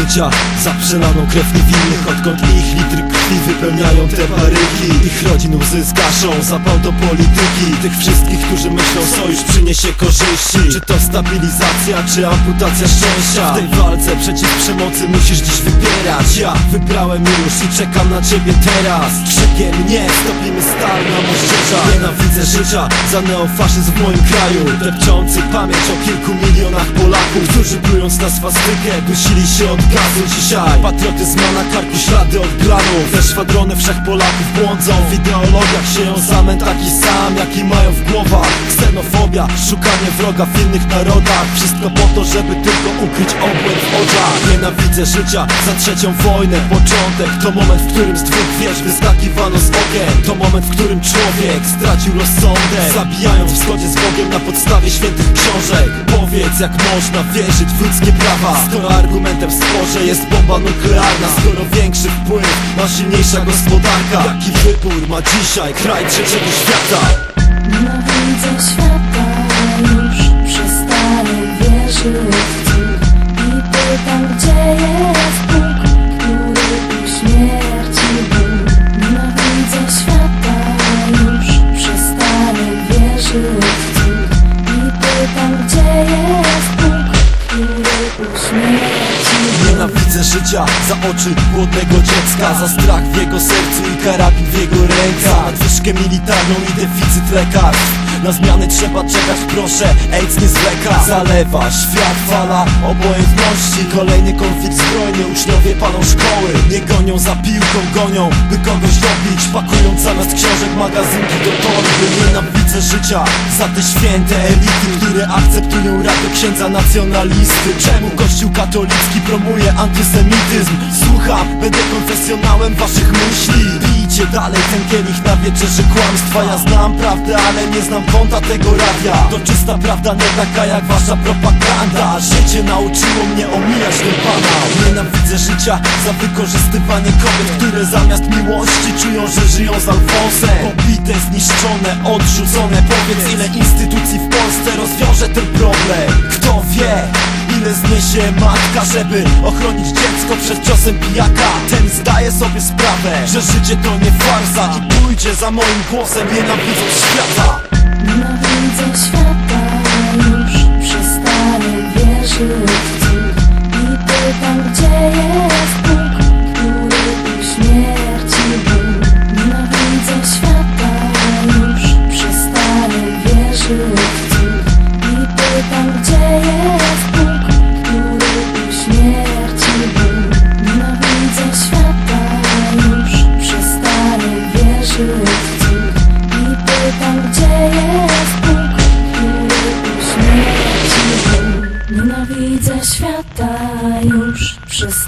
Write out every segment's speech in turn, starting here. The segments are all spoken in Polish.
życia. Za przelaną krew niewinnych Odkąd ich litry krwi wypełniają te baryki Ich rodzin łzy zgaszą Zapał do polityki. Tych wszystkich, którzy myślą sojusz przyniesie korzyści. Czy to stabilizacja, czy amputacja szczęścia? W tej walce przeciw przemocy musisz dziś wybierać. Ja wybrałem już i czekam na ciebie teraz. Krzykiem nie, stopimy stal na moździerza Nienawidzę życia za neofaszyzm w moim kraju. Depczący pamięć o kilku milionach Polaków Którzy plując na swastykę dusili się od gazu Dzisiaj. Patriotyzm ma na karku ślady od glanów Te szwadrony wszechpolaków błądzą. W ideologiach sieją zamęt taki sam jaki mają w głowach. Ksenofobia, szukanie wroga w innych narodach. Wszystko po to, żeby tylko ukryć obłęd w oczach. Nienawidzę życia za trzecią wojnę. Początek to moment, w którym z dwóch wież wyskakiwano z okien. To moment, w którym człowiek stracił rozsądek. Zabijając w zgodzie z Bogiem na podstawie świętych książek. Powiedz jak można wierzyć w ludzkie prawa. Skoro argumentem w sporze jest bomba nuklearna. Skoro większy wpływ ma silniejsza gospodarka. Jaki wybór ma dzisiaj kraj trzeciego świata? Nienawidzę świata, już przestaję wierzyć w cud I pytam, gdzie jest Bóg, który uśmierci ból Nienawidzę świata, już przestaję wierzyć w cud I pytam, gdzie jest życia. Za oczy głodnego dziecka Za strach w jego sercu i karabin w jego rękach. Nadwyżkę militarną i deficyt lekarstw na zmiany trzeba czekać, proszę, AIDS nie zwleka. Zalewa świat fala obojętności. Kolejny konflikt zbrojny, uczniowie palą szkoły. Nie gonią za piłką, gonią, by kogoś dobić. Pakując zamiast książek magazynki do torby. Nienawidzę życia za te święte elity Które akceptują rady księdza nacjonalisty. Czemu kościół katolicki promuje antysemityzm? Słucham, będę konfesjonałem waszych myśli. Bijcie dalej ten kielich na wieczerzy kłamstwa. Ja znam prawdę, ale nie znam konta tego radia. To czysta prawda, nie taka jak wasza propaganda. Życie nauczyło mnie omijać ten banał Nienawidzę życia za wykorzystywanie kobiet Które zamiast miłości czują, że żyją z Alfonsem. Pobite, zniszczone, odrzucone. Powiedz ile instytucji w Polsce rozwiąże ten problem. Kto wie? Ile zniesie matka, żeby ochronić dziecko przed ciosem pijaka. Ten zdaje sobie sprawę, że życie to nie farsa I pójdzie za moim głosem. Nienawidząc świata Nienawidzę świata, już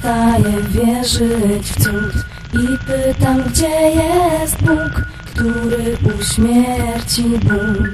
przestaję wierzyć w cud I pytam, gdzie jest Bóg, który uśmierci ból